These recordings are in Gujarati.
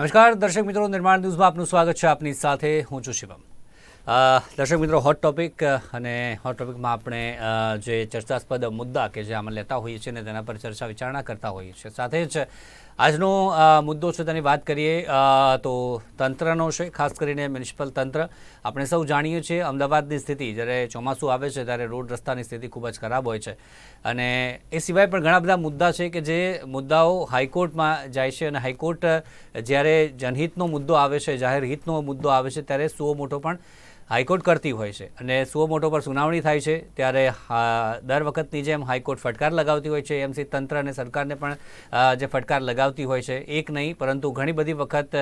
નમસ્કાર, દર્શક મિત્રો, નિર્માણ ન્યૂઝમાં આપનું સ્વાગત છે આપની સાથે. હું છું શિવમ. દર્શક મિત્રો હોટ ટોપિક અને હોટ ટોપિકમાં આપણે જે ચર્ચાસ્પદ મુદ્દા કે જે આમાં લેતા હોઈએ છીએ અને તેના પર ચર્ચા વિચારણા કરતા હોઈએ છીએ. સાથે જ આજનો મુદ્દો છે તેની વાત કરીએ તો તંત્રનો છે, ખાસ કરીને મ્યુનિસિપલ તંત્ર. આપણે સૌ જાણીએ છીએ અમદાવાદની સ્થિતિ. જ્યારે ચોમાસું આવે છે, ત્યારે રોડ રસ્તાની સ્થિતિ ખૂબ જ ખરાબ હોય છે. અને એ સિવાય પણ ઘણા બધા મુદ્દા છે કે જે મુદ્દાઓ હાઈકોર્ટમાં જાય છે અને હાઈકોર્ટ જ્યારે જનહિતનો મુદ્દો આવે છે, જાહેર હિતનો મુદ્દો આવે છે, ત્યારે સુઓ મોટો પણ હાઈકોર્ટ કરતી હોય છે અને સુઓ મોટો પર સુનાવણી થાય છે, ત્યારે દર વખતની જેમ હાઈકોર્ટ ફટકાર લગાવતી હોય છે, એમસી તંત્ર અને સરકારને પણ જે ફટકાર લગાવતી હોય છે, એક નહીં, પરંતુ ઘણી બધી વખત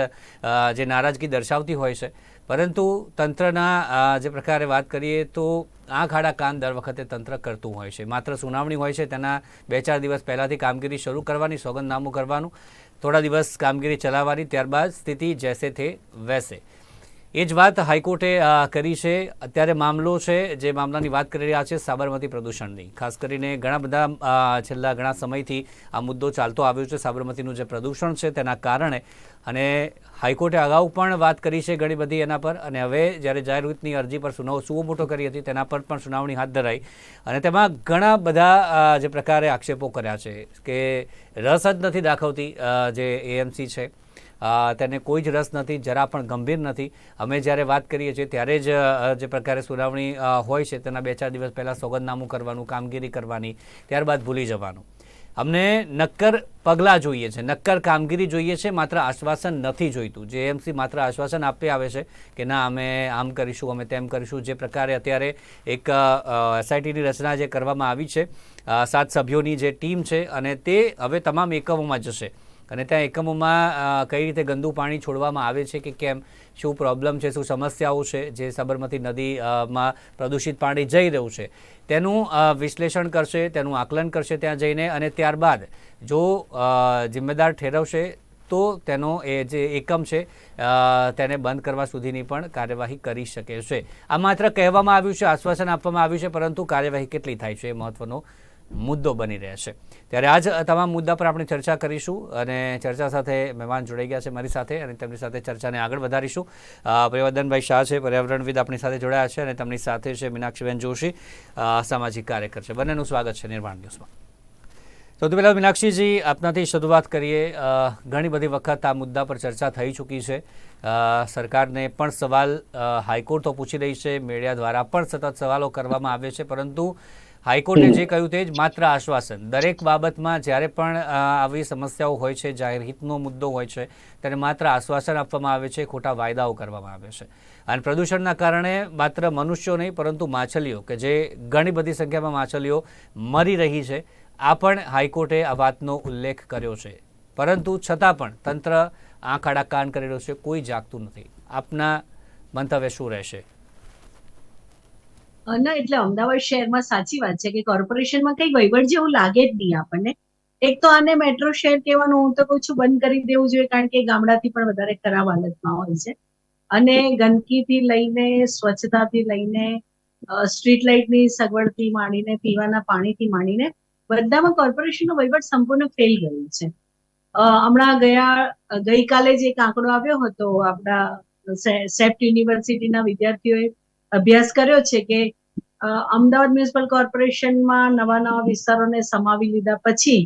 જે નારાજગી દર્શાવતી હોય છે. પરંતુ તંત્રના જે પ્રકારે વાત કરીએ તો આંખ, આડા, કાન દર વખતે તંત્ર કરતું હોય છે. માત્ર સુનાવણી હોય છે, તેના બે ચાર દિવસ પહેલાંથી કામગીરી શરૂ કરવાની, સોગંદનામું કરવાનું, થોડા દિવસ કામગીરી ચલાવવાની, ત્યારબાદ સ્થિતિ જૈસે થે વૈસે. એ જ વાત હાઈકોર્ટે કરી છે. અત્યારે મામલો છે, જે મામલાની વાત કરી રહ્યા છે સાબરમતી પ્રદૂષણની. ખાસ કરીને ઘણા બધા છેલ્લા ઘણા સમયથી આ મુદ્દો ચાલતો આવ્યો છે સાબરમતીનું જે પ્રદૂષણ છે તેના કારણે. અને હાઈકોર્ટે અગાઉ પણ વાત કરી છે ઘણી બધી એના પર. અને હવે જ્યારે જાહેરહિતની અરજી પર સુનાવ સુઓ મોટો કરી હતી તેના પર પણ સુનાવણી હાથ ધરાઈ. અને તેમાં ઘણા બધા જે પ્રકારે આક્ષેપો કર્યા છે કે રસ જ નથી દાખવતી જે એએમસી છે. તેને કોઈ જ રસ નથી, જરા પણ ગંભીર નથી. અમે જ્યારે વાત કરીએ છીએ ત્યારે જ જે પ્રકારે સુનાવણી હોય છે તેના બે ચાર દિવસ પહેલાં સોગંદનામું કરવાનું, કામગીરી કરવાની, ત્યારબાદ ભૂલી જવાનું. અમને નક્કર પગલાં જોઈએ છે, નક્કર કામગીરી જોઈએ છે, માત્ર આશ્વાસન નથી જોઈતું. જે એમસી માત્ર આશ્વાસન આપી આવે છે કે ના, અમે આમ કરીશું, અમે તેમ કરીશું, જે પ્રકારે અત્યારે એક એસઆઈટીની રચના જે કરવામાં આવી છે સાત સભ્યોની જે ટીમ છે અને તે હવે તમામ એકમોમાં જશે. અને ત્યાં એકમોમાં કઈ રીતે ગંદુ પાણી છોડવામાં આવે છે કે કેમ, શું પ્રોબ્લેમ છે, શું સમસ્યાઓ છે જે સાબરમતી નદીમાં પ્રદૂષિત પાણી જઈ રહ્યું છે. તેનું વિશ્લેષણ કરશે, તેનું આકલન કરશે ત્યાં જઈને અને ત્યારબાદ જો જિમ્મેદાર ઠેરવશે તો તેનો એ જે એકમ છે તેને બંધ કરવા સુધીની પણ કાર્યવાહી કરી શકે છે. આ માત્ર કહેવામાં આવ્યું છે, આશ્વાસન આપવામાં આવ્યું છે, પરંતુ કાર્યવાહી કેટલી થાય છે એ મહત્વનો મુદ્દો બની રહેશે ત્યારે આજ તમામ મુદ્દા પર આપણે ચર્ચા કરીશું અને ચર્ચા સાથે મહેમાન જોડાઈ ગયા છે મારી સાથે અને તેમની સાથે ચર્ચાને આગળ વધારીશું. પ્રિયવર્ધનભાઈ શાહ છે, પર્યાવરણવિદ આપણી સાથે જોડાયા છે અને તેમની સાથે છે મીનાક્ષીબેન જોશી સામાજિક કાર્યકર છે. બંનેનું સ્વાગત છે નિર્માણ ન્યૂઝમાં. સૌથી પહેલાં મીનાક્ષીજી, આપનાથી શરૂઆત કરીએ. ઘણી બધી વખત આ મુદ્દા પર ચર્ચા થઈ ચૂકી છે. સરકારને પણ સવાલ હાઈકોર્ટ તો પૂછી રહી છે. મીડિયા દ્વારા પણ સતત સવાલો કરવામાં આવે છે. પરંતુ હાઈકોર્ટે જે કહ્યું તે જ માત્ર આશ્વાસન. દરેક બાબતમાં જ્યારે પણ આવી સમસ્યાઓ હોય છે જાહેર હિતનો મુદ્દો હોય છે ત્યારે માત્ર આશ્વાસન આપવામાં આવે છે ખોટા વાયદાઓ કરવામાં આવે છે. અને પ્રદૂષણના કારણે માત્ર મનુષ્યો નહીં પરંતુ માછલીઓ કે જે ઘણી બધી સંખ્યામાં માછલીઓ મરી રહી છે આ પણ હાઈકોર્ટે આ વાતનો ઉલ્લેખ કર્યો છે. પરંતુ છતાં પણ તંત્ર આંખ આડા કાન કરી રહ્યું છે કોઈ જાગતું નથી. આપના મંતવ્ય શું રહેશે? ના, એટલે અમદાવાદ શહેરમાં સાચી વાત છે કે કોર્પોરેશનમાં કઈ વહીવટ જેવું લાગે જ નહીં આપણને. એક તો આને મેટ્રો શહેર કહેવાનું હું તો કહું છું, બંધ કરી દેવું જોઈએ કારણ કે ગામડાથી પણ વધારે ખરાબ હાલતમાં હોય છે. અને ગંદકીથી લઈને, સ્વચ્છતાથી લઈને સ્ટ્રીટ લાઇટની સગવડથી માંડીને, પીવાના પાણીથી માંડીને બધામાં કોર્પોરેશનનો વહીવટ સંપૂર્ણ ફેલ ગયું છે. હમણાં ગયા, ગઈકાલે જ એક આંકડો આવ્યો હતો આપણા સેફ્ટ યુનિવર્સિટીના વિદ્યાર્થીઓએ અભ્યાસ કર્યો છે કે અમદાવાદ મ્યુનિસિપલ કોર્પોરેશનમાં નવા નવા વિસ્તારોને સમાવી લીધા પછી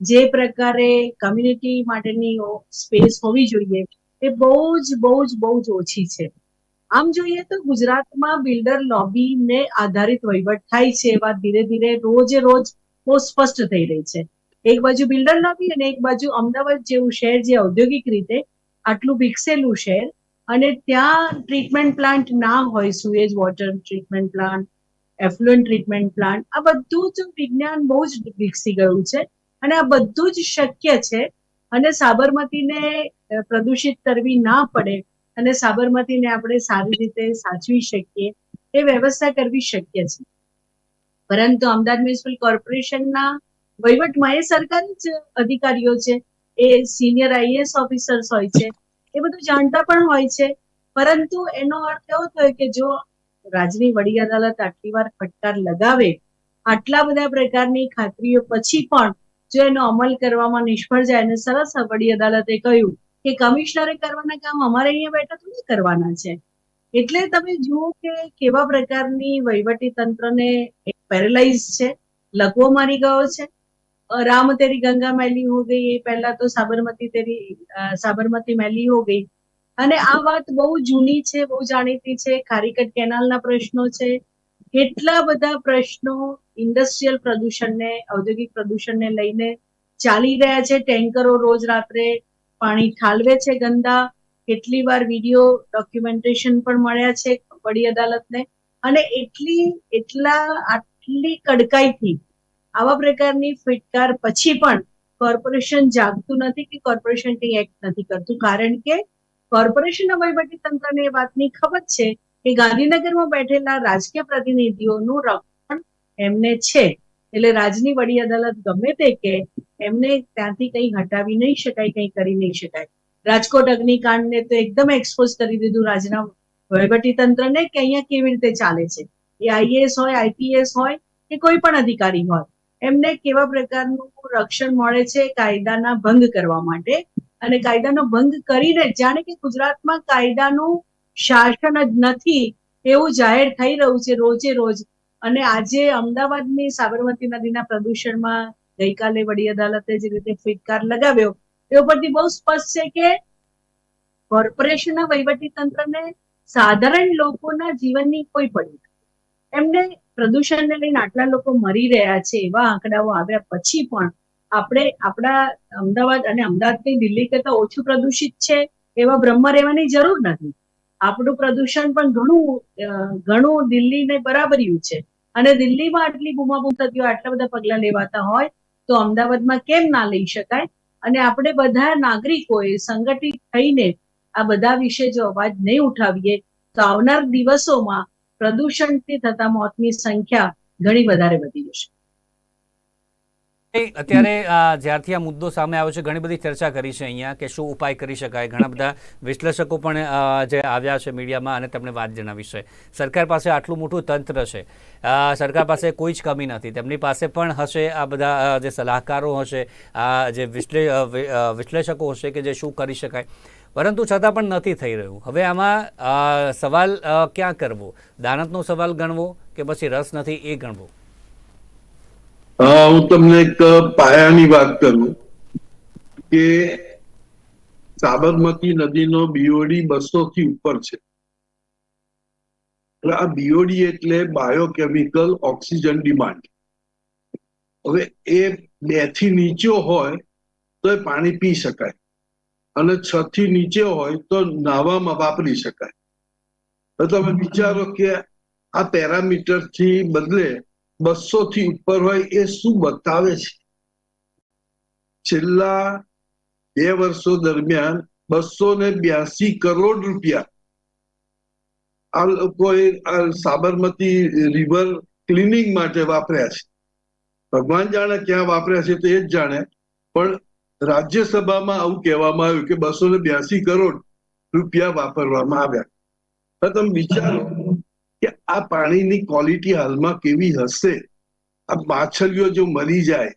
જે પ્રકારે કમ્યુનિટી માટેની સ્પેસ હોવી જોઈએ એ બહુ જ બહુ જ બહુ જ ઓછી છે. આમ જોઈએ તો ગુજરાતમાં બિલ્ડર લોબીને આધારિત વહીવટ થાય છે એવા ધીરે ધીરે રોજે રોજ બહુ સ્પષ્ટ થઈ રહી છે. એક બાજુ બિલ્ડર લોબી અને એક બાજુ અમદાવાદ જેવું શહેર જે ઔદ્યોગિક રીતે આટલું વિકસેલું શહેર અને ત્યાં ટ્રીટમેન્ટ પ્લાન્ટ ના હોય sewage water treatment plant effluent treatment plant આ બધું જ વિજ્ઞાન બહુ જ વિકસી ગયું છે. અને આ બધું જ શક્ય છે. અને સાબરમતીને પ્રદૂષિત કરવી ના પડે અને સાબરમતીને આપણે સારી રીતે સાચવી શકીએ, એ વ્યવસ્થા કરવી શક્ય છે. પરંતુ અમદાવાદ મ્યુનિસિપલ કોર્પોરેશનના વહીવટમાં એ સરકારી જ અધિકારીઓ છે. એ સિનિયર આઈએએસ ઓફિસર્સ હોય છે. એ બધું જાણતા પણ હોય છે. પરંતુ એનો અર્થ એવો થયો કે જો રાજની વડી અદાલત આટલી વાર ફટકાર લગાવે, આટલા બધા પ્રકારની ખાતરીઓ પછી પણ જો એનો અમલ કરવામાં નિષ્ફળ જાય અને સરસ વડી અદાલતે કહ્યું કે કમિશનરે કરવાના કામ અમારે અહીંયા બેઠા થોડી કરવાના છે. એટલે તમે જુઓ કે કેવા પ્રકારની વહીવટી તંત્રને પેરેલાઇઝ છે, લકવો મારી ગયો છે. રામ તેરી ગંગા મેલી હો ગઈ, એ પહેલા તો સાબરમતી તેરી સાબરમતી મેલી હો ગઈ. અને આ વાત બહુ જૂની છે, બહુ જાણીતી છે, ખારીકટ કેનાલના પ્રશ્નો છે. કેટલા બધા પ્રશ્નો ઇન્ડસ્ટ્રીયલ પ્રદૂષણને, ઔદ્યોગિક પ્રદૂષણને લઈને ચાલી રહ્યા છે. ટેન્કરો રોજ રાત્રે પાણી ઠાલવે છે ગંદા. કેટલી વાર વીડિયો ડોક્યુમેન્ટેશન પણ મળ્યા છે વડી અદાલતને. અને એટલી, એટલા, આટલી કડકાઈથી આવા પ્રકારની ફિટકાર પછી પણ કોર્પોરેશન જાગતું નથી કે કોર્પોરેશન કંઈ એક્ટ નથી કરતું. કારણ કે કોર્પોરેશનના વહીવટી તંત્રને એ વાતની ખબર છે કે ગાંધીનગરમાં બેઠેલા રાજકીય પ્રતિનિધિઓનું રક્ષણ એમને છે. એટલે રાજની વડી અદાલત ગમે તે કે એમને ત્યાંથી કંઈ હટાવી નહીં શકાય, કંઈ કરી નહીં શકાય. રાજકોટ અગ્નિકાંડને તો એકદમ એક્સપોઝ કરી દીધું રાજના વહીવટી તંત્રને કે અહીંયા કેવી રીતે ચાલે છે? એ આઈએએસ હોય આઈપીએસ હોય કે કોઈ પણ અધિકારી હોય? એમને કેવા પ્રકારનું રક્ષણ મળે છે કાયદાના ભંગ કરવા માટે? અને કાયદાનો ભંગ કરીને જાણે કે ગુજરાતમાં કાયદાનું શાસન જ નથી એવું જાહેર થઈ રહ્યું છે રોજે રોજ. અને આજે અમદાવાદની સાબરમતી નદીના પ્રદૂષણમાં ગઈકાલે વડી અદાલતે જે રીતે ફિટકાર લગાવ્યો, એ ઉપરથી બહુ સ્પષ્ટ છે કે કોર્પોરેશનના વહીવટી તંત્રને સાધારણ લોકોના જીવનની કોઈ પડી એમને પ્રદૂષણને લઈને આટલા લોકો મરી રહ્યા છે, એવા આંકડાઓ આવ્યા પછી પણ આપણે આપણા અમદાવાદ અને અમદાવાદની દિલ્હી કરતા ઓછું પ્રદૂષિત છે એવા બ્રહ્મ રહેવાની જરૂર નથી. આપણું પ્રદૂષણ પણ ઘણું ઘણું દિલ્હીને બરાબર્યું છે. અને દિલ્હીમાં આટલી બૂમાબૂમ થતી હોય, આટલા બધા પગલા લેવાતા હોય, તો અમદાવાદમાં કેમ ના લઈ શકાય? અને આપણે બધા નાગરિકોએ સંગઠિત થઈને આ બધા વિશે જો અવાજ નહીં ઉઠાવીએ, તો આવનાર દિવસોમાં પ્રદૂષણથી થતા મોતની સંખ્યા ઘણી વધારે વધી જશે. અત્યારે જ્યારથી આ મુદ્દો સામે આવ્યો છે, ઘણી બધી ચર્ચા કરી છે અહીંયા કે શું ઉપાય કરી શકાય. ઘણા બધા વિશ્લેષકો પણ જે આવ્યા છે મીડિયામાં અને તમને વાત જણાવી છે. સરકાર પાસે આટલું મોટું તંત્ર છે. સરકાર પાસે કોઈ જ કમી નથી. તેમની પાસે પણ હશે આ બધા જે સલાહકારો હશે, આ જે વિશ્લેષકો હશે કે જે શું કરી શકાય. પરંતુ છતાં પણ નથી થઈ રહ્યું. હવે આમાં સવાલ ક્યાં કરવો? દાનતનો સવાલ ગણવો કે પછી રસ નથી એ ગણવો? હું તમને એક પાયાની વાત કરું કે સાબરમતી નદીનો બીઓડી બસો થી ઉપર છે. આ બીઓડી એટલે બાયોકેમિકલ ઓક્સિજન ડિમાન્ડ. હવે એ બેથી નીચો હોય તો એ પાણી પી શકાય. અને છ થી નીચે હોય તો નાવામાં વાપરી શકાય. તમે વિચારો કે આ પેરામીટરથી બદલે બસો થી ઉપર હોય એ શું બતાવે છે? છેલ્લા બે વર્ષો દરમિયાન બસો ને બ્યાસી કરોડ રૂપિયા આ લોકોએ સાબરમતી રિવર ક્લિનિંગ માટે વાપર્યા છે. ભગવાન જાણે ક્યાં વાપર્યા છે તો એ જ જાણે. પણ રાજ્યસભામાં આવું કહેવામાં આવ્યું કે બસો ને બ્યાસી કરોડ રૂપિયા વાપરવામાં આવ્યા. તમે વિચારો કે આ પાણીની ક્વોલિટી હાલમાં કેવી હશે? આ માછલીઓ જો મરી જાય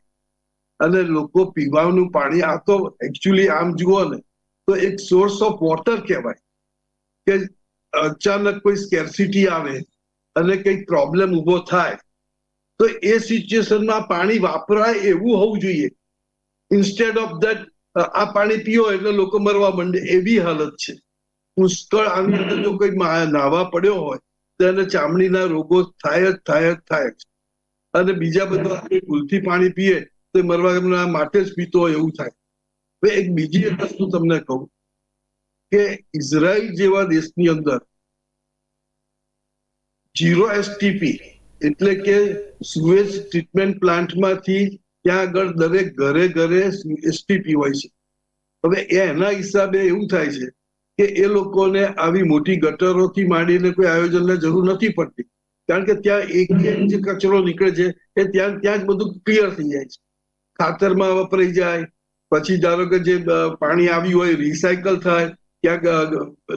અને લોકો પીવાનું પાણી, આ તો એકચ્યુઅલી આમ જુઓ ને, તો એક સોર્સ ઓફ વોટર કહેવાય કે અચાનક કોઈ સ્કેરસિટી આવે અને કંઈક પ્રોબ્લેમ ઊભો થાય. તો એ સિચ્યુએશનમાં પાણી વાપરાય એવું હોવું જોઈએ. ઇન્સ્ટેડ ઓફ ધેટ આ પાણી પીઓ એટલે લોકો મરવા માંડે. એવી હાલત છે. પુષ્કળ આની અંદર જો કોઈ નાવા પડ્યો હોય, તો એને ચામડીના રોગો થાય જ થાય જ થાય જ. અને બીજા બધા ભૂલથી પાણી પીએ, તો મરવા માટે જ પીતો હોય એવું થાય. હવે એક બીજી એક વસ્તુ તમને કહું કે ઇઝરાયલ જેવા દેશની અંદર જીરો એસટીપી એટલે કે સુએજ ટ્રીટમેન્ટ પ્લાન્ટમાંથી ત્યાં આગળ દરેક ઘરે ઘરે એસટી પીવાય છે. હવે એના હિસાબે એવું થાય છે કે એ લોકોને આવી મોટી ગટરોથી માંડીને કોઈ આયોજનને જરૂર નથી પડતી. કારણ કે ત્યાં એક જે કચરો નીકળે છે, એ ત્યાં ત્યાં જ બધું ક્લિયર થઈ જાય છે. ખાતરમાં વપરાઈ જાય, પછી ધારો કે જે પાણી આવ્યું હોય રિસાયકલ થાય ક્યાંક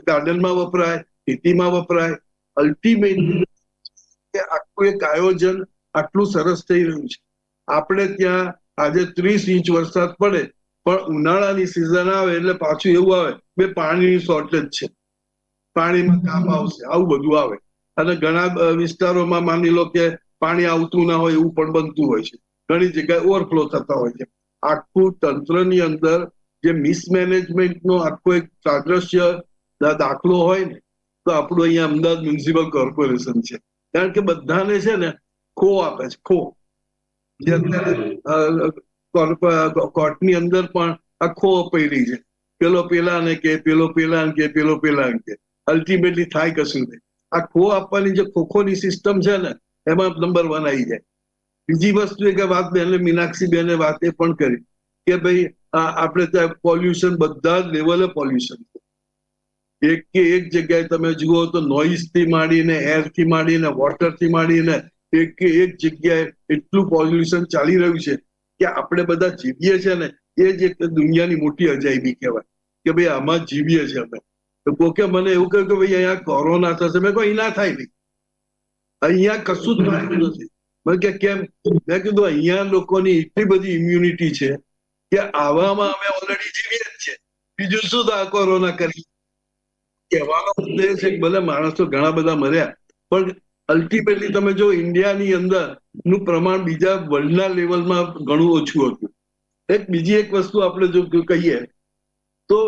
ગાર્ડનમાં વપરાય, ખેતીમાં વપરાય. અલ્ટિમેટલી આખું એક આયોજન આટલું સરસ થઈ રહ્યું છે. આપણે ત્યાં આજે ત્રીસ ઇંચ વરસાદ પડે, પણ ઉનાળાની સિઝન આવે એટલે પાછું એવું આવે, બે પાણીની શોર્ટેજ છે. પાણીમાં કામ આવશે, આવું બધું આવે. અને ઘણા વિસ્તારોમાં માની લો કે પાણી આવતું ના હોય એવું પણ બનતું હોય છે. ઘણી જગ્યાએ ઓવરફ્લો થતા હોય છે. આખું તંત્રની અંદર જે મિસમેનેજમેન્ટ નો આખો એક સાદ્રશ્ય દાખલો હોય ને, તો આપણું અહીંયા અમદાવાદ મ્યુનિસિપલ કોર્પોરેશન છે. કારણ કે બધાને છે ને ખો આપે છે, ખો. જે અત્યારે અંદર પણ આ ખો પડી છે. પેલો પેલાને કે, પેલો પેલા કે, પેલો પેલા કે. અલ્ટિમેટલી થાય કશું નહીં. આ ખો આપવાની જે ખોખોની સિસ્ટમ છે ને, એમાં નંબર વન આવી જાય. બીજી વસ્તુ એ વાત બેને, મીનાક્ષી બેને વાત એ પણ કરી કે ભાઈ આપણે ત્યાં પોલ્યુશન બધા જ લેવલે પોલ્યુશન એક કે એક જગ્યાએ તમે જુઓ તો નોઇઝથી માંડીને એરથી માંડીને વોટરથી માંડીને એક એક જગ્યાએ એટલું પોલ્યુશન ચાલી રહ્યું છે કે આપણે બધા જીવીએ છે ને, એ જ એક દુનિયાની મોટી અજાયબી કહેવાય કે ભાઈ આમાં જીવીએ છે અમે. તો કોકે મને એવું કહ્યું કે ભાઈ અહીંયા કોરોના થશે. મેં કોઈ ના થાય નહીં અહીંયા કશું જ થતું નથી. મેં કે, કેમ? મેં કીધું, અહીંયા લોકોની એટલી બધી ઇમ્યુનિટી છે કે આવામાં અમે ઓલરેડી જીવીએ જ છે બીજું શું તો આ કોરોના કરી કહેવાનો ઉદ્દેશ છે કે ભલે માણસો ઘણા બધા મર્યા, પણ અલ્ટિમેટલી તમે જો ઇન્ડિયાની અંદરનું પ્રમાણ બીજા વર્લ્ડના લેવલમાં ઘણું ઓછું હતું. એક બીજી એક વસ્તુ આપણે જો કહીએ, તો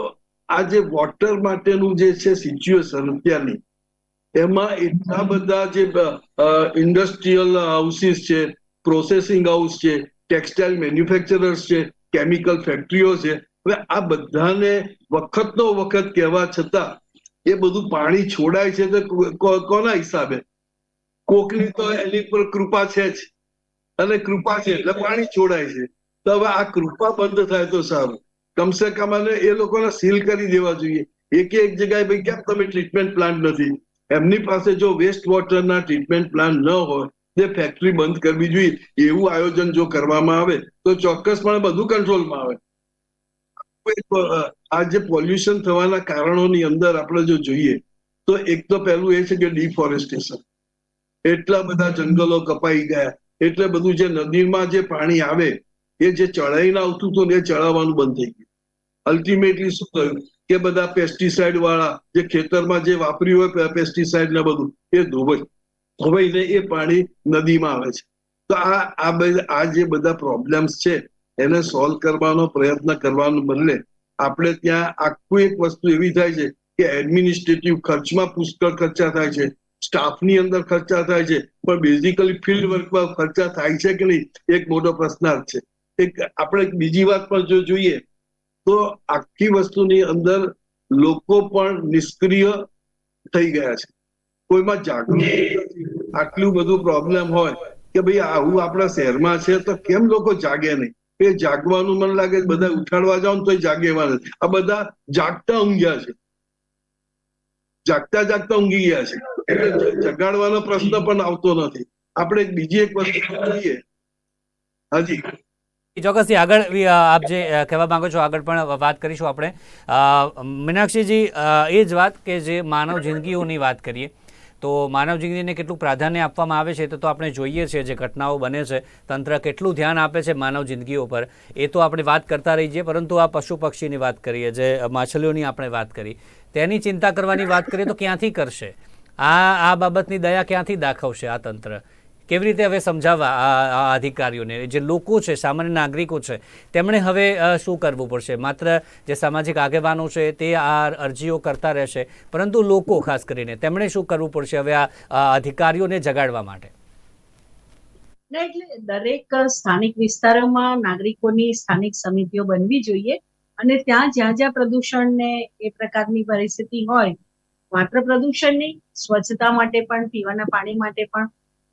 આ જે વોટર માટેનું જે છે સિચ્યુએશન અત્યારની, એમાં એટલા બધા જે ઇન્ડસ્ટ્રીયલ હાઉસીસ છે પ્રોસેસિંગ હાઉસ છે ટેક્સટાઇલ મેન્યુફેક્ચરર્સ છે કેમિકલ ફેક્ટરીઓ છે, હવે આ બધાને વખતનો વખત કહેવા છતાં એ બધું પાણી છોડાય છે તો કોના હિસાબે? કોકની તો એની પર કૃપા છે જ. અને કૃપા છે એટલે પાણી છોડાય છે. તો હવે આ કૃપા બંધ થાય તો સારું. કમસે કમ અને એ લોકોને સીલ કરી દેવા જોઈએ. એક એક જગ્યાએ ભાઈ કેમ તમે ટ્રીટમેન્ટ પ્લાન્ટ નથી? એમની પાસે જો વેસ્ટ વોટરના ટ્રીટમેન્ટ પ્લાન્ટ ન હોય તે ફેક્ટરી બંધ કરવી જોઈએ, એવું આયોજન જો કરવામાં આવે, તો ચોક્કસપણે બધું કંટ્રોલમાં આવે. આ જે પોલ્યુશન થવાના કારણોની અંદર આપણે જો જોઈએ, તો એક તો પહેલું એ છે કે ડિફોરેસ્ટેશન એટલા બધા જંગલો કપાઈ ગયા. એટલે બધું જે નદીમાં જે પાણી આવે, એ જે ચડાઈને આવતું હતું એ ચડાવવાનું બંધ થઈ ગયું. અલ્ટિમેટલી શું થયું? કે બધા પેસ્ટિસાઇડ વાળા, જે ખેતરમાં જે વાપર્યું હોય પેસ્ટિસાઇડ ને બધું, એ ધોવાઈ. ધોવાઈને એ પાણી નદીમાં આવે છે. તો આ આ જે બધા પ્રોબ્લેમ્સ છે, એને સોલ્વ કરવાનો પ્રયત્ન કરવાનું બદલે આપણે ત્યાં આખું એક વસ્તુ એવી થાય છે કે એડમિનિસ્ટ્રેટિવ ખર્ચમાં પુષ્કળ ખર્ચા થાય છે. સ્ટાફની અંદર ખર્ચા થાય છે, પણ બેઝિકલી ફિલ્ડ વર્કમાં ખર્ચા થાય છે કે નહીં એક મોટો પ્રશ્નાર્થ છે. એક આપણે બીજી વાત પણ જો જોઈએ, તો આખી વસ્તુની અંદર લોકો પણ નિષ્ક્રિય થઈ ગયા છે. કોઈમાં જાગૃતિ આટલું બધું પ્રોબ્લેમ હોય કે ભાઈ આવું આપણા શહેરમાં છે તો કેમ લોકો જાગે નહીં? એ જાગવાનું મને લાગે બધા ઉઠાડવા જાવ ને તોય જાગે એવા નથી આ બધા જાગતા ઊંઘ્યા છે. જાગતા જાગતા ઊંઘી ગયા છે. એટલે જગાડવાનો પ્રશ્ન પણ આવતો નથી. આપણે બીજી એક વસ્તુ જોઈએ. હાજી. ચોક્કસથી આગળ આપ જે કહેવા માંગો છો, આગળ પણ વાત કરીશું આપણે. મીનાક્ષીજી એ જ વાત કે જે માનવ જિંદગીઓની વાત કરીએ. તો માનવ જિંદગીને કેટલું પ્રાધાન્ય આપવામાં આવે છે તો તો આપણે જોઈએ છીએ જે ઘટનાઓ બને છે. તંત્ર કેટલું ધ્યાન આપે છે માનવ જિંદગીઓ પર. એ તો આપણે વાત કરતા રહી છીએ, પરંતુ આ પશુ પક્ષીની વાત કરીએ, જે માછલીઓની આપણે વાત કરી. તેની ચિંતા કરવાની વાત કરીએ તો ક્યાંથી કરશે? આ આ બાબતની દયા ક્યાંથી દાખવશે આ તંત્ર? કેવી રીતે હવે સમજાવવા આ અધિકારીઓને? જે લોકો છે, સામાન્ય નાગરિકો છે, તેમણે હવે શું કરવું પડશે? માત્ર જે સામાજિક આગેવાનો છે, તે આ અરજીઓ કરતા રહેશે, પરંતુ લોકો ખાસ કરીને, તેમણે શું કરવું પડશે હવે આ અધિકારીઓને જગાડવા માટે? એટલે દરેક સ્થાનિક વિસ્તારોમાં નાગરિકોની સ્થાનિક સમિતિઓ બનવી જોઈએ અને ત્યાં જ્યાં જ્યાં પ્રદૂષણને એ પ્રકારની પરિસ્થિતિ હોય, માત્ર પ્રદૂષણ નહીં, સ્વચ્છતા માટે પણ, પીવાના પાણી માટે પણ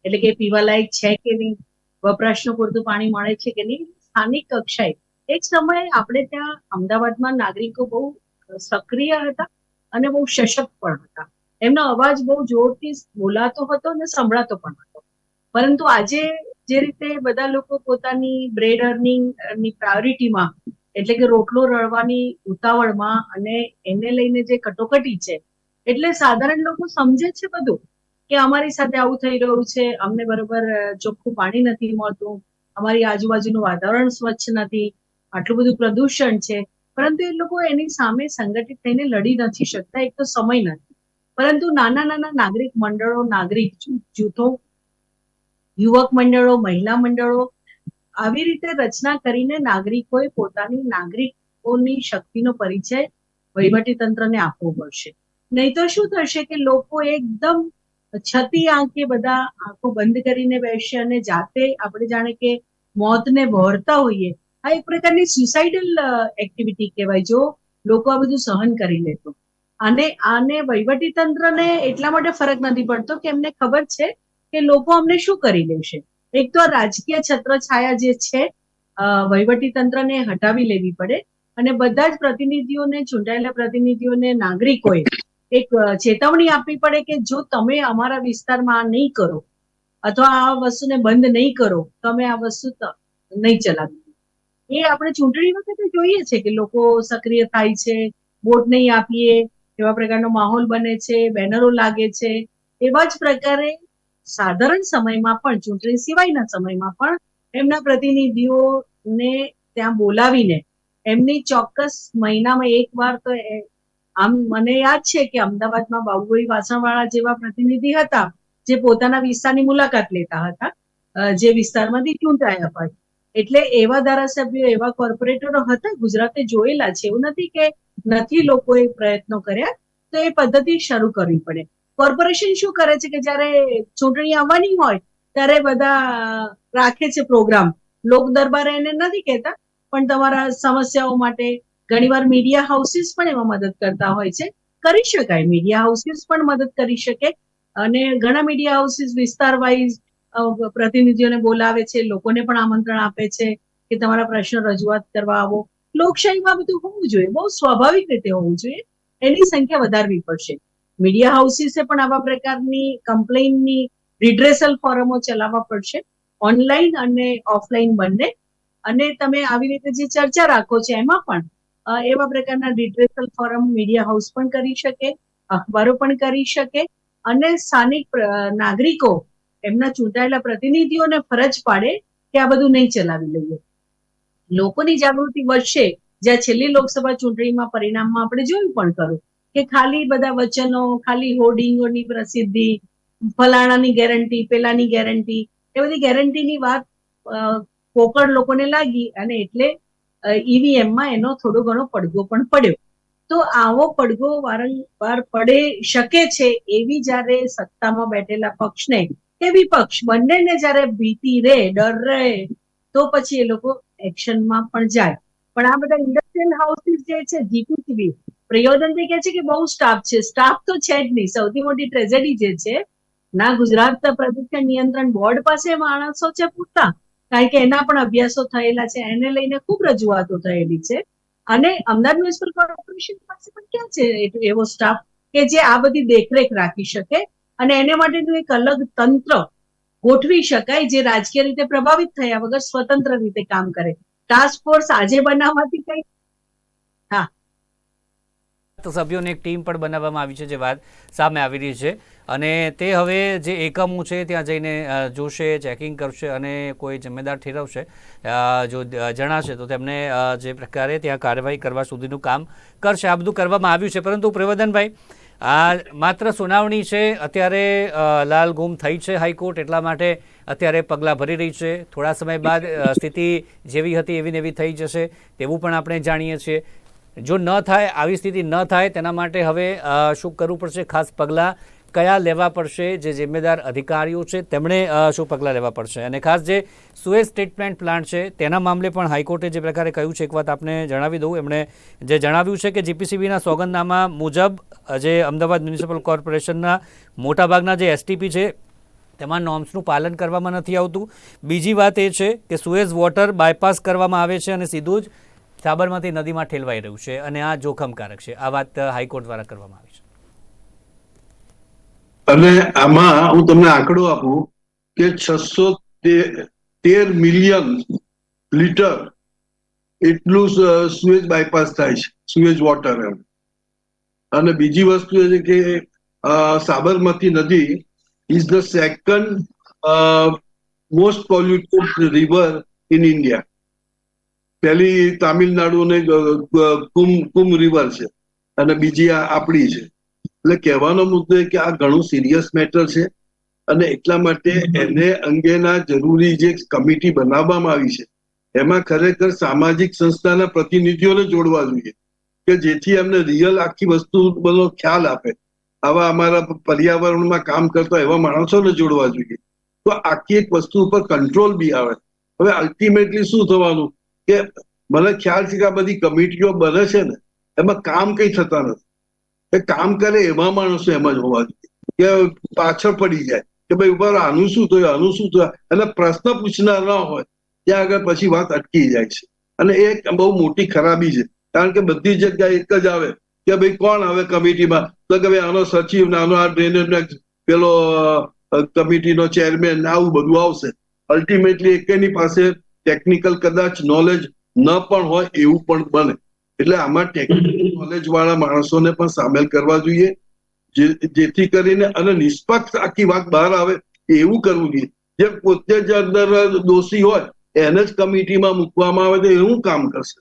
એટલે કે પીવાલાયક છે કે નહીં? વપરાશનું પૂરતું પાણી મળે છે કે નહીં? સ્થાનિક કક્ષાએ. એક સમયે આપણે ત્યાં અમદાવાદમાં નાગરિકો બહુ સક્રિય હતા અને બહુ સશક્ત પણ હતા. એમનો અવાજ બહુ જોરથી બોલાતો હતો અને સંભળાતો પણ હતો. પરંતુ આજે જે રીતે બધા લોકો પોતાની બ્રેડ અર્નિંગની પ્રાયોરિટીમાં એટલે કે રોટલો રળવાની ઉતાવળમાં અને એને લઈને જે કટોકટી છે, એટલે સાધારણ લોકો સમજે છે બધું. કે અમારી સાથે આવું થઈ રહ્યું છે, અમને બરોબર ચોખ્ખું પાણી નથી મળતું, અમારી આજુબાજુનું વાતાવરણ સ્વચ્છ નથી, આટલું બધું પ્રદૂષણ છે, પરંતુ એ લોકો એની સામે સંગઠિત થઈને લડી નથી શકતા, એક તો સમય નથી. પરંતુ નાના નાના નાગરિક મંડળો, નાગરિક જૂથો, યુવક મંડળો, મહિલા મંડળો, આવી રીતે રચના કરીને નાગરિકોએ પોતાની નાગરિકોની શક્તિનો પરિચય વહીવટી તંત્રને આપવો પડશે. નહીં તો શું થશે કે લોકો એકદમ છતી આંખે બધા આંખો બંધ કરીને બેસશે અને જાતે આપણે જાણે કે મોતને વહોરતા હોઈએ. આ એક પ્રકારની સુસાઇડલ એક્ટિવિટી કહેવાય જો લોકો આ બધું સહન કરી લેતો અને આને વહીવટી તંત્રને એટલા માટે ફરક નથી પડતો કે એમને ખબર છે કે લોકો અમને શું કરી લેશે. એક તો રાજકીય છત્રછાયા જે છે વહીવટી તંત્રને હટાવી લેવી પડે અને બધા જ પ્રતિનિધિઓને, ચૂંટાયેલા પ્રતિનિધિઓને, નાગરિકોએ એક ચેતવણી આપવી પડે કે જો તમે અમારા વિસ્તારમાં નહીં કરો, અથવા આ વસ્તુને બંધ નહીં કરો, તમે આ વસ્તુ નહીં ચલાવી. એ આપણે ચૂંટણી વખતે જોઈએ છે કે લોકો સક્રિય થાય છે, વોટ નહીં આપીએ એવા પ્રકારનો માહોલ બને છે, બેનરો લાગે છે, એવા જ પ્રકારે સાધારણ સમયમાં પણ, ચૂંટણી સિવાયના સમયમાં પણ એમના પ્રતિનિધિઓને ત્યાં બોલાવીને એમની ચોક્કસ મહિનામાં એક વાર તો આમ મને યાદ છે કે અમદાવાદમાં બાબુભાઈ વાસણવાળા જેવા પ્રતિનિધિ હતા, જે પોતાના વિસ્તારની મુલાકાત લેતા હતા જે વિસ્તારમાંથી ચૂંટાયા હોય એટલે એવા ધારાસભ્યો, એવા કોર્પોરેટરો હતા, ગુજરાતે જોયેલા છે. એવું નથી કે નથી લોકોએ પ્રયત્નો કર્યા, તો એ પદ્ધતિ શરૂ કરવી પડે. કોર્પોરેશન શું કરે છે કે જ્યારે ચૂંટણી આવવાની હોય, ત્યારે બધા રાખે છે પ્રોગ્રામ. લોક દરબારે એને નથી કહેતા, પણ તમારા સમસ્યાઓ માટે ઘણીવાર મીડિયા હાઉસીસ પણ એમાં મદદ કરતા હોય છે. કરી શકાય. મીડિયા હાઉસીસ પણ મદદ કરી શકે. અને ઘણા મીડિયા હાઉસીસ વિસ્તાર વાઇઝ પ્રતિનિધિઓને બોલાવે છે, લોકોને પણ આમંત્રણ આપે છે કે તમારા પ્રશ્નો રજૂઆત કરવા આવો. લોકશાહીમાં બધું હોવું જોઈએ. બહુ સ્વાભાવિક રીતે હોવું જોઈએ. એની સંખ્યા વધારવી પડશે. મીડિયા હાઉસીસે પણ આવા પ્રકારની કમ્પ્લેનની રિડ્રેસલ ફોરમો ચલાવવા પડશે. ઓનલાઈન અને ઓફલાઈન બંને. અને તમે આવી રીતે જે ચર્ચા રાખો છો, એમાં પણ એવા પ્રકારના રિડ્રેસલ ફોરમ મીડિયા હાઉસ પણ કરી શકે, અખબારો પણ કરી શકે અને સ્થાનિક નાગરિકો એમના ચૂંટાયેલા પ્રતિનિધિઓને ફરજ પાડે કે આ બધું નહીં ચલાવી લઈએ. લોકોની જાગૃતિ વધશે જ્યાં છેલ્લી લોકસભા ચૂંટણીમાં પરિણામમાં આપણે જોયું પણ ખરું કે ખાલી બધા વચનો, ખાલી હોર્ડિંગોની પ્રસિદ્ધિ, ફલાણાની ગેરંટી, પેલાની ગેરંટી, એ બધી ગેરંટીની વાત પોકળ લોકોને લાગી અને એટલે ઈવીએમમાં એનો થોડો ઘણો પડઘો પણ પડ્યો. તો આવો પડઘો વારંવાર પડે શકે છે એવી જ્યારે સત્તામાં બેઠેલા પક્ષને કે વિપક્ષ બંનેને જ્યારે ભીતિ રહે, ડર રહે, તો પછી એ લોકો એક્શનમાં પણ જાય. પણ આ બધા ઇન્ડસ્ટ્રીયલ હાઉસીસ જે છે જીપીસીબી પ્રયોજનથી કહે છે કે બહુ સ્ટાફ છે. સ્ટાફ તો છે જ નહીં. સૌથી મોટી ટ્રેજેડી જે છે, ના ગુજરાત પ્રદૂષણ નિયંત્રણ બોર્ડ પાસે માણસો છે પૂરતા. કારણ કે એના પણ અભ્યાસો થયેલા છે. એને લઈને ખૂબ રજૂઆતો થયેલી છે. અને અમદાવાદ મ્યુનિસિપલ કોર્પોરેશન પાસે પણ ક્યાં છે એવો સ્ટાફ કે જે આ બધી દેખરેખ રાખી શકે અને એને માટેનું એક અલગ તંત્ર ગોઠવી શકાય જે રાજકીય રીતે પ્રભાવિત થયા વગર સ્વતંત્ર રીતે કામ કરે. ટાસ્ક ફોર્સ આજે બનાવવાથી કઈ તો સભ્યોની એક ટીમ પણ બનાવવામાં આવી છે જે વાત સામે આવી રહી છે. અને તે હવે જે એકમો છે, ત્યાં જઈને જોશે ચેકિંગ કરશે અને કોઈ જિમ્મેદાર ઠેરવશે જો જણાશે તો તેમને જે પ્રકારે ત્યાં કાર્યવાહી કરવા સુધીનું કામ કરશે. આ બધું કરવામાં આવ્યું છે. પરંતુ પ્રવર્ધનભાઈ આ માત્ર સુનાવણી છે. અત્યારે લાલ ગુમ થઈ છે હાઈકોર્ટ એટલા માટે અત્યારે પગલાં ભરી રહી છે. થોડા સમય બાદ સ્થિતિ જેવી હતી, એવી ને એવી થઈ જશે તેવું પણ આપણે જાણીએ છીએ. જો ન થાય, આવી સ્થિતિ ન થાય, તેના માટે હવે શું કરવું પડશે? ખાસ પગલાં કયા લેવા પડશે, જે જિમ્મેદાર અધિકારીઓ છે, તેમણે શું પગલાં લેવા પડશે? અને ખાસ જે સુએઝ ટ્રીટમેન્ટ પ્લાન્ટ છે, તેના મામલે પણ હાઈકોર્ટે જે પ્રકારે કહ્યું છે, એક વાત આપને જણાવી દઉં. એમણે જે જણાવ્યું છે કે જીપીસીબીના સોગંદનામા મુજબ જે અમદાવાદ મ્યુનિસિપલ કોર્પોરેશનના મોટાભાગના જે એસટીપી છે, તેમાં નોર્મ્સનું પાલન કરવામાં નથી આવતું. બીજી વાત એ છે કે સુએઝ વોટર બાયપાસ કરવામાં આવે છે અને સીધું જ સાબરમતી નદીમાં ઠેલવાઈ રહ્યું છે અને આ જોખમકારક છે. આ વાત હાઈકોર્ટ દ્વારા કરવામાં આવી. અને આમાં હું તમને આંકડો આપું કે છસો તેર મિલિયન લીટર એટલું સુએજ બાયપાસ થાય છે સુએજ વોટર એમ. અને બીજી વસ્તુ એ છે કે સાબરમતી નદી is the second most polluted river in India પહેલી તામિલનાડુની કુમ કુમ રિવર છે અને બીજી આપણી છે. એટલે કહેવાનો મુદ્દો કે આ ઘણું સિરિયસ મેટર છે અને એટલા માટે એને અંગેના જરૂરી જે કમિટી બનાવવામાં આવી છે, એમાં ખરેખર સામાજિક સંસ્થાના પ્રતિનિધિઓને જોડવા જોઈએ કે જેથી એમને રિયલ આખી વસ્તુ બધો ખ્યાલ આપે. આવા અમારા પર્યાવરણમાં કામ કરતા એવા માણસોને જોડવા જોઈએ. તો આખી એક વસ્તુ ઉપર કંટ્રોલ બી આવે. હવે અલ્ટિમેટલી શું થવાનું? કે મને ખ્યાલ છે કે આ બધી કમિટીઓ બને છે ને, એમાં કામ કઈ થતા નથી. એ કામ કરે એમાં માણસો એમ જ હોવા જોઈએ. કે પાછળ પડી જાય. કે ભાઈ ઉપર આનું શું થયું, આનું શું થયું? અને પ્રશ્ન પૂછનાર ન હોય, ત્યાં આગળ પછી વાત અટકી જાય છે. અને એ બહુ મોટી ખરાબી છે. કારણ કે બધી જગ્યાએ એક જ આવે કે ભાઈ કોણ આવે કમિટીમાં? તો કે ભાઈ આનો સચિવ આનો આ ડ્રેનેજ પેલો કમિટીનો ચેરમેન આવું બધું આવશે. અલ્ટિમેટલી એકેની પાસે ટેકનિકલ કદાચ નોલેજ ન પણ હોય એવું પણ બને. એટલે આમાં ટેકનિકલ નોલેજ વાળા માણસોને પણ સામેલ કરવા જોઈએ જેથી કરીને અને નિષ્પક્ષ આખી વાત બહાર આવે એવું કરવું જોઈએ. જે પોતે જ અંદર દોષી હોય, એને જ કમિટીમાં મૂકવામાં આવે તો એવું કામ કરશે?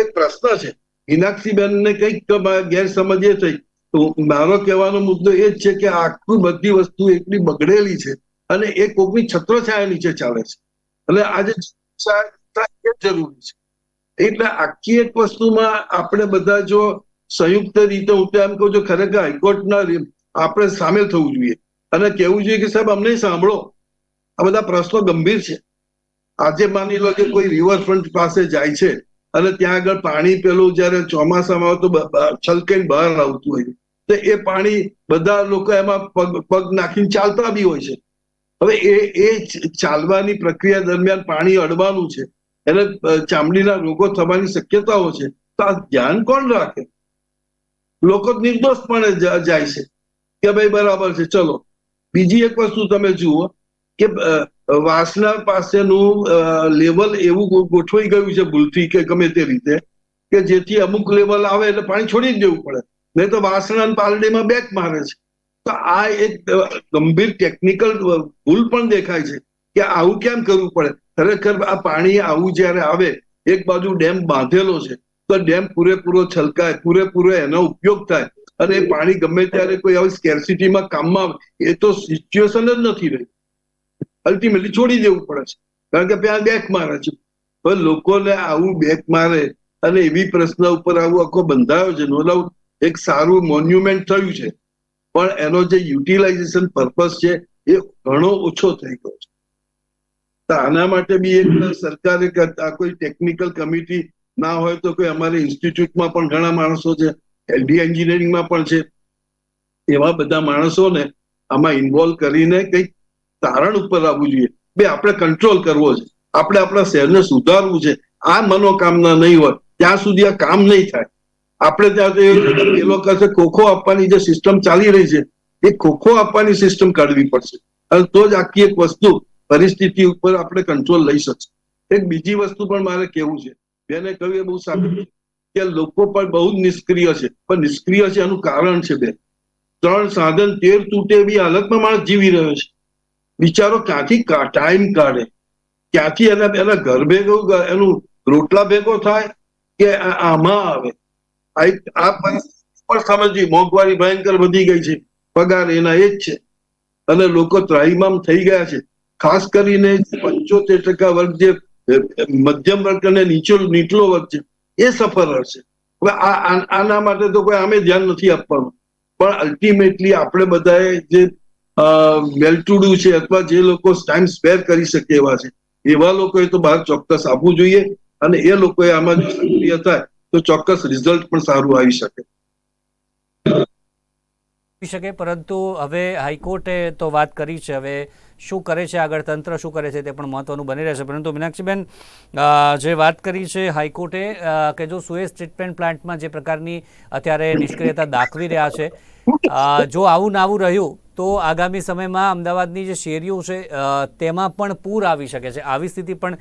એક પ્રશ્ન છે? મીનાક્ષીબેનને કંઈક ગેરસમજ એ થઈ. તો મારો કહેવાનો મુદ્દો એ જ છે કે આખું બધી વસ્તુ એટલી બગડેલી છે અને એ કોકની છત્રછાયા નીચે ચાલે છે. અને આજે જરૂરી છે. એટલે આખી એક વસ્તુમાં આપણે બધા જો સંયુક્ત રીતે, હું તો એમ કહું છું, ખરેખર હાઈકોર્ટના આપણે સામેલ થવું જોઈએ. અને કહેવું જોઈએ કે સાહેબ, અમને સાંભળો. આ બધા પ્રશ્નો ગંભીર છે. આજે માની લો કે કોઈ રિવરફ્રન્ટ પાસે જાય છે અને ત્યાં આગળ પાણી પેલું જયારે ચોમાસામાં આવે તો બ- બ- છલકાઈને બહાર આવતું હોય. તો એ પાણી બધા લોકો એમાં પગ પગ નાખીને ચાલતા બી હોય છે. હવે એ એ ચાલવાની પ્રક્રિયા દરમિયાન પાણી અડવાનું છે. એને ચામડીના રોગો થવાની શક્યતાઓ છે. તો આ ધ્યાન કોણ રાખે? લોકો નિર્દોષપણે જાય છે કે ભાઈ બરાબર છે, ચલો. બીજી એક વસ્તુ તમે જુઓ કે વાસના પાસેનું લેવલ એવું ગોઠવાઈ ગયું છે ભૂલથી કે ગમે તે રીતે કે જેથી અમુક લેવલ આવે એટલે પાણી છોડી જ દેવું પડે. નહીં તો વાસણા પાલડીમાં બેક મારે છે. તો આ એક ગંભીર ટેકનિકલ ભૂલ પણ દેખાય છે. કે આવું કેમ કરવું પડે? ખરેખર આ પાણી આવું જ્યારે આવે, એક બાજુ ડેમ બાંધેલો છે, તો ડેમ પૂરેપૂરો છલકાય, પૂરેપૂરો એનો ઉપયોગ થાય. અને એ પાણી ગમે ત્યારે કોઈ આવી સ્કેરસિટીમાં કામમાં આવે, એ તો સિચ્યુએશન જ નથી રહી. અલ્ટિમેટલી છોડી દેવું પડે છે. કારણ કે ત્યાં બેક મારે છે. પણ લોકોને આવું બેક મારે અને એવી પ્રશ્ન ઉપર આવું આખો બંધાયો છે, નો ડાઉટ એક સારું મોન્યુમેન્ટ થયું છે. પણ એનો જે યુટિલાઇઝેશન પર્પઝ છે, એ ઘણો ઓછો થઈ ગયો છે. તો આના માટે બી એક સરકારે કરતા કોઈ ટેકનિકલ કમિટી ના હોય તો કોઈ અમારી ઇન્સ્ટિટ્યૂટમાં પણ ઘણા માણસો છે એલડી એન્જિનિયરિંગમાં પણ છે. એવા બધા માણસોને આમાં ઇન્વોલ્વ કરીને કંઈક તારણ ઉપર આવવું જોઈએ. બે, આપણે કંટ્રોલ કરવો છે. આપણે આપણા શહેરને સુધારવું છે. આ મનોકામના નહીં હોય, ત્યાં સુધી આ કામ નહીં થાય. આપણે ત્યાં એ- લોકો ખોખો આપવાની જે સિસ્ટમ ચાલી રહી છે, એ ખોખો આપવાની સિસ્ટમ કાઢવી પડશે. અને તો જ આખી એક વસ્તુ પરિસ્થિતિ ઉપર આપણે કંટ્રોલ લઈ શકશે. એક બીજી વસ્તુ પણ મારે કેવું છે. બેને કહ્યું એ બહુ સારું કે લોકો પણ બહુ નિષ્ક્રિય છે. પણ નિષ્ક્રિય છે એનું કારણ છે બે ત્રણ સાધન તેર તૂટે એવી હાલતમાં માણસ જીવી રહ્યો છે. બિચારો ક્યાંથી ટાઈમ કાઢે? ક્યાંથી એના એના ઘર ભેગો, એનું રોટલા ભેગો થાય કે આમાં આવે? આ પરિસ્થિતિ પણ સમજવી મોંઘવારી ભયંકર વધી ગઈ છે. પગાર એના એ જ છે. અને લોકો ત્રાહીમામ થઈ ગયા છે. ખાસ કરીને પંચોતેર ટકા વર્ગ જે મધ્યમ વર્ગ અને નીચો, નીચલો વર્ગ છે, એ સફર હશે. હવે આ આના માટે તો કોઈ આમે ધ્યાન નથી આપવાનું. પણ અલ્ટિમેટલી આપણે બધાએ જે વેલ ટુ ડુ છે અથવા જે લોકો ટાઈમ સ્પેર કરી શકે એવા છે, એવા લોકોએ તો બહાર ચોક્કસ આપવું જોઈએ અને એ લોકોએ આમાં જો સક્રિય થાય તો ચોક્કસ રિઝલ્ટ પણ સારું આવી શકે. શકે, પરંતુ હવે હાઈકોર્ટે તો વાત કરી છે, હવે શું કરે છે આગળ તંત્ર, શું કરે છે તે પણ મહત્વનું બની રહેશે. પરંતુ મીનાક્ષીબેન જે વાત કરી છે હાઈકોર્ટે કે જો સુએઝ ટ્રીટમેન્ટ પ્લાન્ટમાં જે પ્રકારની અત્યારે નિષ્ક્રિયતા દાખવી રહ્યા છે જો આવું ને આવું રહ્યું, તો આગામી સમયમાં અમદાવાદની જે શેરીઓ છે તેમાં પણ પૂર આવી શકે છે. આવી સ્થિતિ પણ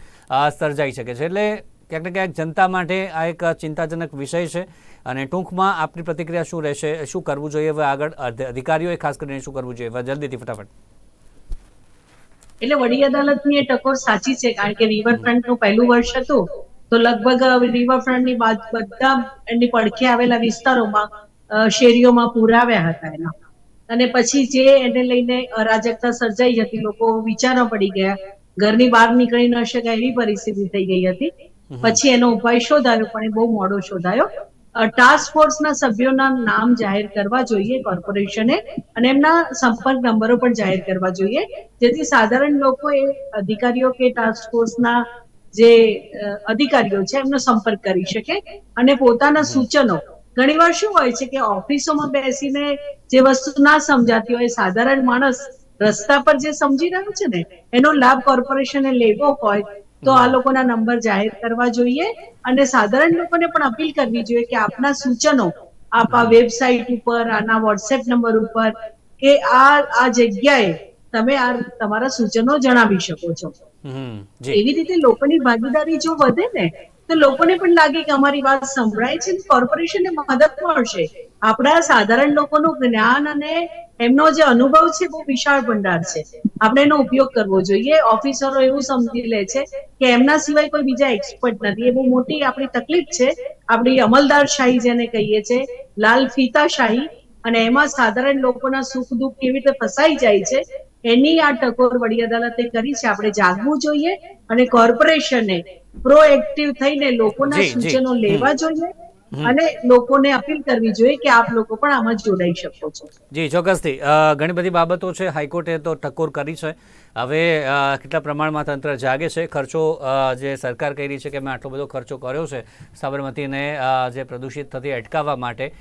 સર્જાઈ શકે છે. એટલે ક્યાંક ને ક્યાંક જનતા માટે આ એક ચિંતાજનક વિષય છે. અને ટૂંકમાં આપની પ્રતિક્રિયા શું રહેશે શું કરવું જોઈએ? હવે આગળ અધ- અધિકારીઓએ ખાસ કરીને શું કરવું જોઈએ? જલ્દીથી ફટાફટ. એટલે વડી અદાલતની એ ટકોર સાચી છે કારણ કે રિવરફ્રન્ટનું પહેલું વર્ષ હતું તો લગભગ રિવરફ્રન્ટની બધા એની પડખે આવેલા વિસ્તારોમાં શેરીઓમાં પુરાવ્યા હતા એના. અને પછી જે એને લઈને અરાજકતા સર્જાઈ હતી લોકો વિચારો પડી ગયા ઘરની બહાર નીકળી ન શકાય એવી પરિસ્થિતિ થઈ ગઈ હતી. પછી એનો ઉપાય શોધાયો પણ એ બહુ મોડો શોધાયો. ટાસ્ક ફોર્સના સભ્યોના નામ જાહેર કરવા જોઈએ કોર્પોરેશને અને એમના સંપર્ક નંબરો પણ જાહેર કરવા જોઈએ. જેથી સાધારણ લોકો એ અધિકારીઓ કે ટાસ્ક ફોર્સના જે અધિકારીઓ છે એમનો સંપર્ક કરી શકે અને પોતાના સૂચનો. ઘણીવાર શું હોય છે કે ઓફિસોમાં બેસીને જે વસ્તુ ના સમજાતી હોય, સાધારણ માણસ રસ્તા પર જે સમજી રહ્યો છે ને, એનો લાભ કોર્પોરેશને લેવો હોય તો આ લોકોના નંબર જાહેર કરવા જોઈએ અને સાધારણ લોકોને પણ અપીલ કરવી જોઈએ કે આપના સૂચનો આપ આ વેબસાઇટ ઉપર આના વોટ્સએપ નંબર ઉપર કે આ આ જગ્યાએ તમે આ તમારા સૂચનો જણાવી શકો છો. એવી રીતે લોકોની ભાગીદારી જો વધે ને તો લોકોને પણ લાગે કે અમારી વાત સંભળાય છે કોર્પોરેશનને મદદ મળશે. આપણા સાધારણ લોકોનું જ્ઞાન અને એમનો જે અનુભવ છે બહુ વિશાળ ભંડાર છે. આપણે એનો ઉપયોગ કરવો જોઈએ. ઓફિસરો એવું સમજી લે છે કે એમના સિવાય કોઈ બીજા એક્સપર્ટ નથી. એ બહુ મોટી આપણી તકલીફ છે. આપણી અમલદાર શાહી જેને કહીએ છે લાલ ફીતા શાહી અને એમાં સાધારણ લોકોના સુખ દુઃખ કેવી રીતે ફસાઈ જાય છે એની આ ટકોર વડી અદાલતે કરી છે. આપણે જાગવું જોઈએ અને કોર્પોરેશને પ્રોએક્ટિવ થઈને લોકોના. સૂચનો લેવા જોઈએ. અને લોકોને અપીલ કરવી જોઈએ કે આપ લોકો પણ આમાં જોડાઈ શકો છો. જી ચોક્કસથી. ઘણી બધી બાબતો છે. હાઈકોર્ટે તો ટકોર કરી છે. હવે કેટલા પ્રમાણમાં તંત્ર જાગે છે? ખર્ચો જે સરકાર કહી રહી છે કે મેં આટલો બધો ખર્ચો કર્યો છે, સાબરમતીને જે પ્રદૂષિત થતી અટકાવવા માટે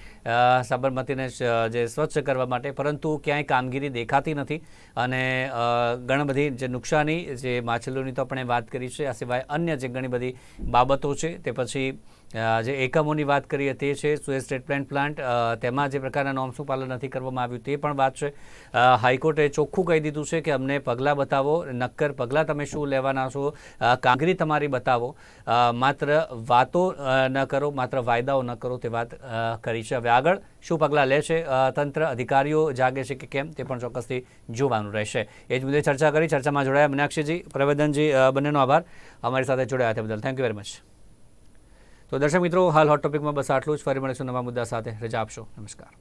સાબરમતીને જે સ્વચ્છ કરવા માટે, પરંતુ ક્યાંય કામગીરી દેખાતી નથી. અને ઘણી બધી જે નુકસાની, જે માછલીઓની તો આપણે વાત કરી છે, આ સિવાય અન્ય જે ઘણી બધી બાબતો છે, તે પછી જે એકમોની વાત કરીએ તે છે સુએઝ ટ્રીટમેન્ટ પ્લાન્ટ તેમાં જે પ્રકારના નોમ્સનું પાલન નથી કરવામાં આવ્યું તે પણ વાત છે. હાઈકોર્ટે ચોખ્ખું કહી દીધું છે કે અમને પગલાં બતાવો, નક્કર પગલાં તમે શું લેવાના છો? કામગીરી તમારી બતાવો. માત્ર વાતો ન કરો, માત્ર વાયદાઓ ન કરો તે વાત કરી છે. હવે આગળ શું પગલાં લે છે? તંત્ર, અધિકારીઓ જાગે છે કે કેમ તે પણ ચોક્કસથી જોવાનું રહેશે. એ જ મુદ્દે ચર્ચા કરી, ચર્ચામાં જોડાયા મીનાક્ષીજી પ્રવેદનજી બંનેનો આભાર. અમારી સાથે જોડાયા તે બદલ. થેન્ક યુ વેરી મચ તો દર્શક મિત્રો, હાલ હોટ ટોપિકમાં બસ આટલું જ. ફરી મળીશું નવા મુદ્દા સાથે. રજા આપશો. નમસ્કાર.